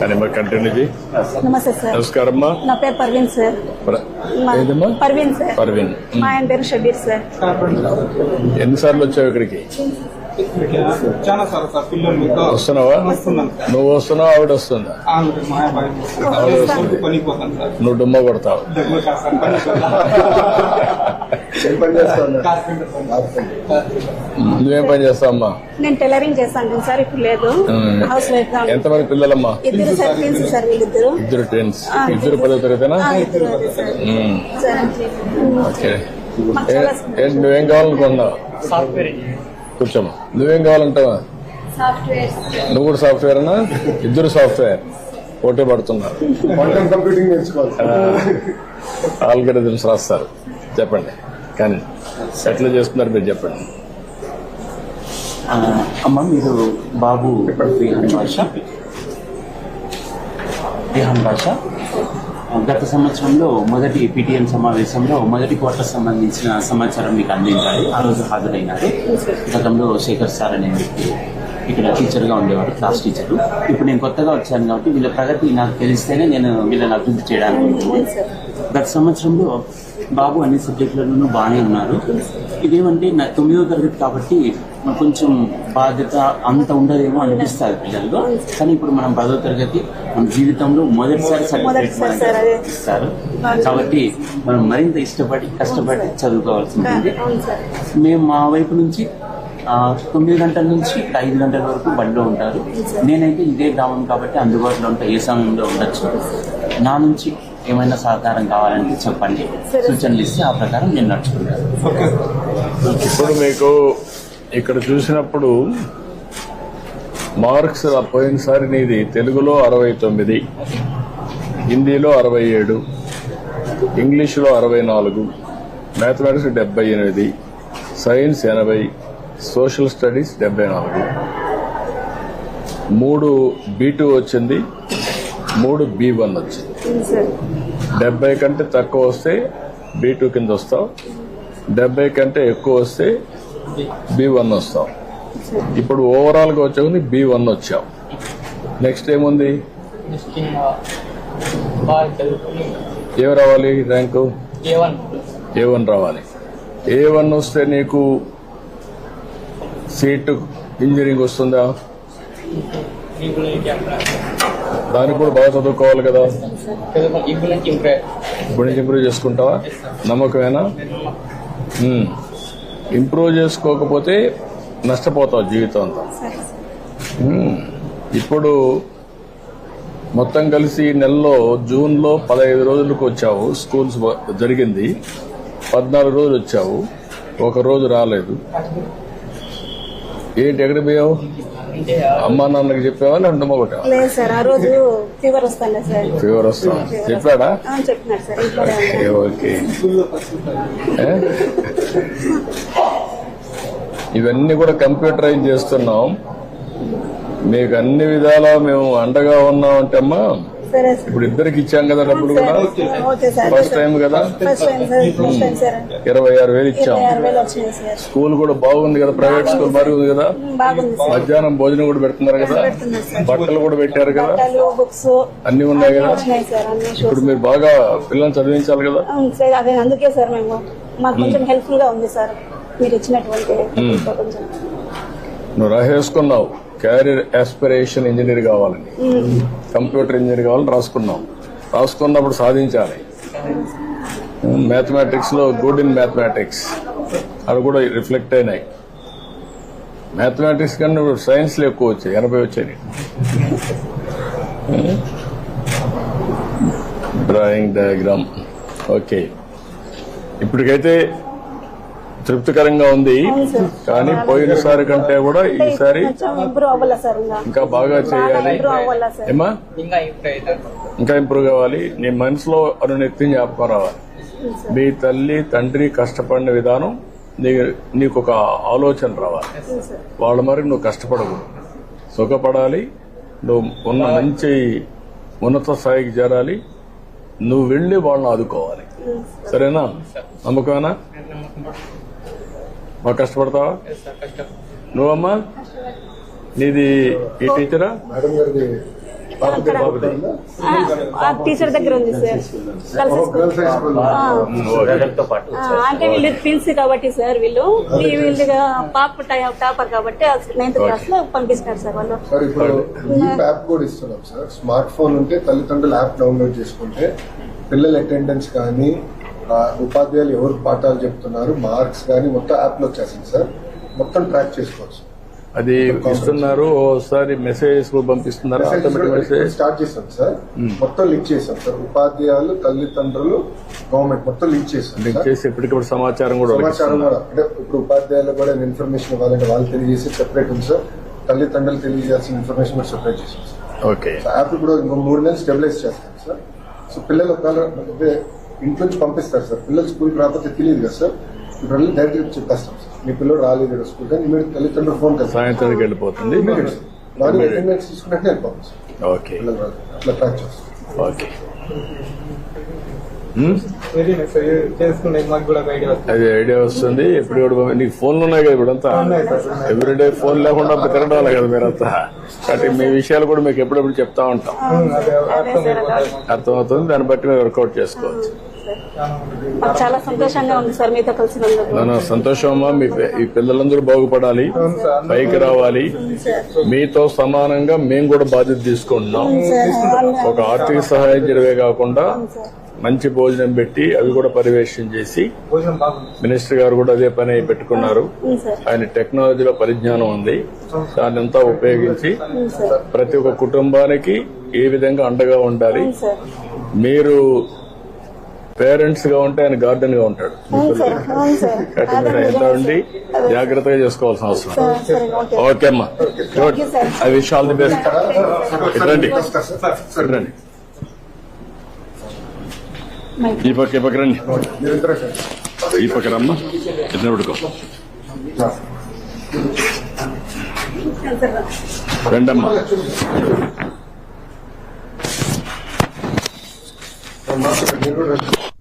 కానీ మరి కంటిన్యూ చేయి నమస్తే సార్. నమస్కారం అమ్మా నా పేరు పర్వీన్ సార్. ప్ర- మా- ఏదమ్మా? పర్వీన్ సార్. పర్వీన్ మా ఆయన పేరు షబీర్ సార్. ఎన్నిసార్లు వచ్చావు ఇక్కడికి? వస్తున్నావా? నువ్వు వస్తున్నావు? ఆవిడ వస్తుందా? నువ్వు డుమ్మ కొడతావు. నువ్వేం పని చేస్తావు అమ్మా? నేను టైలరింగ్ చేస్తాను సార్ ఇప్పుడు లేదు. హౌస్ వైఫ్ ఎంతమంది పిల్లలమ్మా? ఇద్దరు సార్ ట్విన్స్ సార్ వీళ్ళిద్దరు. ఇద్దరు టెన్స్ ఆ, ఇద్దరు పదో తరగతినా ఓకే. నువ్వేం కావాలనుకున్నావు కూర్చోమ్మా నువ్వేం కావాలంటావా? సాఫ్ట్వేర్. నువ్వు కూడా సాఫ్ట్వేర్ అన్నా? ఇద్దరు సాఫ్ట్వేర్. పోటీ పడుతున్నారు. క్వాంటమ్ కంప్యూటింగ్ నేర్చుకోవాలి. ఆల్గరిథమ్స్ రాస్తారు. చెప్పండి. కానీ ఎట్లా చేస్తున్నారు మీరు చెప్పండి. అమ్మ మీరు బాబు రిహాన్ భాష? రిహాన్ భాష? గత సంవత్సరంలో మొదటి పిటిఎం సమావేశంలో మొదటి క్వార్టర్ సంబంధించిన సమాచారం మీకు అందించాలి. ఆ రోజు హాజరైనారు. గతంలో శేఖర్ సార్ అనే వ్యక్తి ఇక్కడ టీచర్గా ఉండేవారు క్లాస్ టీచర్. ఇప్పుడు నేను కొత్తగా వచ్చాను కాబట్టి వీళ్ళ ప్రగతి నాకు తెలిస్తేనే నేను వీళ్ళని అభివృద్ధి చేయడానికి. గత సంవత్సరంలో బాబు అన్ని సబ్జెక్టులలోనూ బాగానే ఉన్నారు. ఇదేమంటే నా తొమ్మిదో తరగతి కాబట్టి కొంచెం బాధ్యత అంత ఉండదేమో అనిపిస్తుంది పిల్లల్లో. కానీ ఇప్పుడు మనం పదో తరగతి మన జీవితంలో మొదటిసారి సర్టిఫికేట్. ఇస్తారు. కాబట్టి మనం మరింత ఇష్టపడి కష్టపడి చదువుకోవాల్సి ఉంటుంది అవును సార్. మేము మా వైపు నుంచి తొమ్మిది గంటల నుంచి ఐదు గంటల వరకు బండిలో ఉంటారు. నేనైతే ఇదే గ్రామం కాబట్టి అందుబాటులో ఉంటా ఏ సమయంలో ఉండొచ్చు. నా నుంచి ఏమైనా సహకారం కావాలంటే చెప్పండి. సూచనలు ఇస్తే ఆ ప్రకారం నేను నడుచుకుంటాను. ఇప్పుడు మీకు ఇక్కడ చూసినప్పుడు మార్క్స్ పోయినసారి నీది తెలుగులో అరవై తొమ్మిది హిందీలో అరవై ఏడు ఇంగ్లీష్లో అరవై నాలుగు మ్యాథమెటిక్స్ డెబ్బై ఎనిమిది సైన్స్ ఎనభై సోషల్ స్టడీస్ డెబ్బై నాలుగు. మూడు బీ టూ వచ్చింది మూడు బీ వన్ వచ్చింది. డెబ్బై కంటే తక్కువ వస్తే బీ టూ కింద వస్తావు. డెబ్బై కంటే ఎక్కువ వస్తే బీ వన్ వస్తావు. ఇప్పుడు ఓవరాల్గా వచ్చావు బీ వన్ వచ్చావు. నెక్స్ట్ ఏముంది? ఏం రావాలి ర్యాంకు? ఏ వన్ రావాలి. ఏ వన్ వస్తే నీకు సీటు ఇంజనీరింగ్ వస్తుందా? దానికి కూడా బాగా చదువుకోవాలి కదా. ఇప్పుడు నుంచి ఇంప్రూవ్ చేసుకుంటావా? నమ్మకమేనా? ఇంప్రూవ్ చేసుకోకపోతే నష్టపోతావు జీవితం అంతా. ఇప్పుడు మొత్తం కలిసి నెలలో జూన్లో పదహైదు రోజులకు వచ్చావు. స్కూల్స్ జరిగింది. పద్నాలుగు రోజులు వచ్చావు. ఒక రోజు రాలేదు. ఏంటి ఎక్కడ పోయావు? అమ్మా నాన్నకి చెప్పావా ఒకటా లేదు సార్ ఆ రోజు ఫీవర్ వస్తాను సార్? ఫీవర్ వస్తాం. చెప్పాడా? సార్. ఓకే? ఇవన్నీ కూడా కంప్యూటరైజ్ చేస్తున్నాం. మీకు అన్ని విధాలా మేము అండగా ఉన్నాం అంటే అమ్మా ఇప్పుడు ఇద్దరికి ఇచ్చాం కదా డబ్బులు కూడా ఫస్ట్ టైం కదా? సార్ ఇరవై ఆరు వేలు ఇచ్చాం. స్కూల్ కూడా బాగుంది కదా ప్రైవేట్ స్కూల్ బాగుంది కదా? సార్. మధ్యాహ్నం భోజనం కూడా పెడుతున్నారు కదా? బట్టలు కూడా పెట్టారు కదా? అన్ని ఉన్నాయి కదా? ఇప్పుడు మీరు బాగా పిల్లల్ని చదివించాలి కదా? అందుకే సార్ మేము. మాకు కొంచెం హెల్ప్ఫుల్గా ఉంది సార్. మీరు ఇచ్చినటువంటి నువ్వు రాసేసుకున్నావు. క్యారియర్ ఆస్పిరేషన్ ఇంజనీర్ కావాలని కంప్యూటర్ ఇంజనీర్ కావాలని రాసుకున్నాం. రాసుకున్నప్పుడు సాధించాలి. మ్యాథమెటిక్స్లో గుడ్ ఇన్ మ్యాథమెటిక్స్ అవి కూడా రిఫ్లెక్ట్ అయినాయి. మ్యాథమెటిక్స్ కన్నా సైన్స్లో ఎక్కువ వచ్చాయి. ఎనభై వచ్చాయి. డ్రాయింగ్ డయాగ్రామ్ ఓకే ఇప్పటికైతే తృప్తికరంగా ఉంది. కానీ పోయినసారి కంటే కూడా ఈసారి ఇంకా? బాగా చేయాలి. ఇంప్రూవ్ అవ్వాలా సార్? ఏమా ఇంకా ఇంప్రూవ్ అవుతారు. ఇంకా ఇంప్రూవ్ కావాలి. నీ మనసులో అనునిత్యం జ్ఞాపకం రావాలి. మీ తల్లి తండ్రి కష్టపడిన విధానం నీ నీకు ఒక ఆలోచన రావాలి. వాళ్ళ మరి నువ్వు కష్టపడకూడదు. సుఖపడాలి. నువ్వు ఉన్న మంచి ఉన్నత స్థాయికి చేరాలి. నువ్వు వెళ్ళి వాళ్ళని ఆదుకోవాలి. సరేనా? నమ్మకమేనా? బాగా కష్టపడతావా? కష్టం. నువ్వమ్మా? నీది ఈ టీచరా? టీచర్ దగ్గర ఉంది సార్ అంటే వీళ్ళు కాబట్టి సార్ వీళ్ళు. ఈ వీళ్ళుగా పాప టై- టాపర్ కాబట్టి నైన్త్ క్లాస్లో పంపిస్తున్నారు సార్ వాళ్ళు. సార్ ఇప్పుడు ఈ యాప్ కూడా ఇస్తున్నాం సార్ స్మార్ట్ ఫోన్ ఉంటే తల్లిదండ్రులు యాప్ డౌన్లోడ్ చేసుకుంటే పిల్లల అటెండెన్స్ కానీ ఉపాధ్యాయులు ఎవరు పాఠాలు చెప్తున్నారు మార్క్స్ కానీ మొత్తం యాప్లో వచ్చేసింది సార్. మొత్తం ట్రాక్ చేసుకోవచ్చు. అది ఇస్తున్నారు ఓసారి మెసేజెస్ కూడా పంపిస్తున్నారు స్టార్ట్ చేసాం సార్. మొత్తం లింక్ చేసాం సార్. ఉపాధ్యాయులు తల్లిదండ్రులు గవర్నమెంట్ మొత్తం లింక్ చేసాం లింక్. చేసి ఎప్పటికప్పుడు సమాచారం కూడా సమాచారం. కూడా. అంటే ఇప్పుడు ఉపాధ్యాయులు కూడా ఇన్ఫర్మేషన్ ఇవ్వాలంటే వాళ్ళు తెలియజేసి సెపరేట్ ఉంది సార్. తల్లిదండ్రులు తెలియజేయాల్సిన ఇన్ఫర్మేషన్ కూడా సెపరేట్ చేసాం సార్. ఓకే యాప్ ఇప్పుడు ఇంకో మూడు నెలలు స్టెబిలైజ్ చేస్తాం సార్. సో పిల్లలు ఒకవేళ అంటే ఇంటి నుంచి పంపిస్తారు సార్. పిల్లలు స్కూల్కి రాకపోతే తెలియదు కదా సార్. ఇప్పుడు డైరెక్ట్ చెప్పేస్తాం సార్. మీ పిల్లలు రాలేదు స్కూల్ కానీ మీరు తల్లిదండ్రులు ఫోన్ కదా సాయంత్రానికి వెళ్ళిపోతుంది. అటెండెన్స్ తీసుకున్నట్టు వెళ్ళిపోతాం సార్. ఓకే. అట్లా ట్రాక్ చేస్తాం ఓకే? Very nice. సార్ చేసుకునే మాకు కూడా ఒక ఐడియా వస్తుంది. అది ఐడియా వస్తుంది. ఎప్పుడు కూడా నీకు ఫోన్లు ఉన్నాయి కదా ఇప్పుడంతా ఎవ్రీడే ఫోన్ లేకుండా తిరగడం వల్ల కదా మీరంతా. కాబట్టి మీ విషయాలు కూడా మీకు ఎప్పుడెప్పుడు చెప్తా ఉంటాం. అర్థమవుతుంది. దాన్ని బట్టి మీరు వర్కౌట్ చేసుకోవచ్చు. మాకు చాలా సంతోషంగా ఉంది సార్ మీతో కలిసినందుకు. నాన్న సంతోషం అమ్మా. మీ పిల్లలందరూ బాగుపడాలి. పైకి రావాలి. మీతో సమానంగా మేము కూడా బాధ్యత తీసుకుంటున్నాం. ఒక ఆర్థిక సహాయం చేయడమే కాకుండా మంచి భోజనం పెట్టి అవి కూడా పర్యవేక్షణ చేసి మినిస్టర్ గారు కూడా అదే పని పెట్టుకున్నారు. ఆయన టెక్నాలజీలో పరిజ్ఞానం ఉంది. దాన్ని అంతా ఉపయోగించి ప్రతి ఒక్క కుటుంబానికి ఏ విధంగా అండగా ఉండాలి. మీరు పేరెంట్స్గా ఉంటే ఆయన గార్డెన్గా ఉంటాడు. ఎంత ఉండి జాగ్రత్తగా చేసుకోవాల్సిన అవసరం. సార్ సరే ఓకే. అమ్మా. Good. I wish all the best రండి. రండి. ఈ పక్క ఈ పక్క రండి. ఈ పక్క రమ్మా. ఇద్దరు పడుకో రండమ్మా. మీరు కూడా రండి.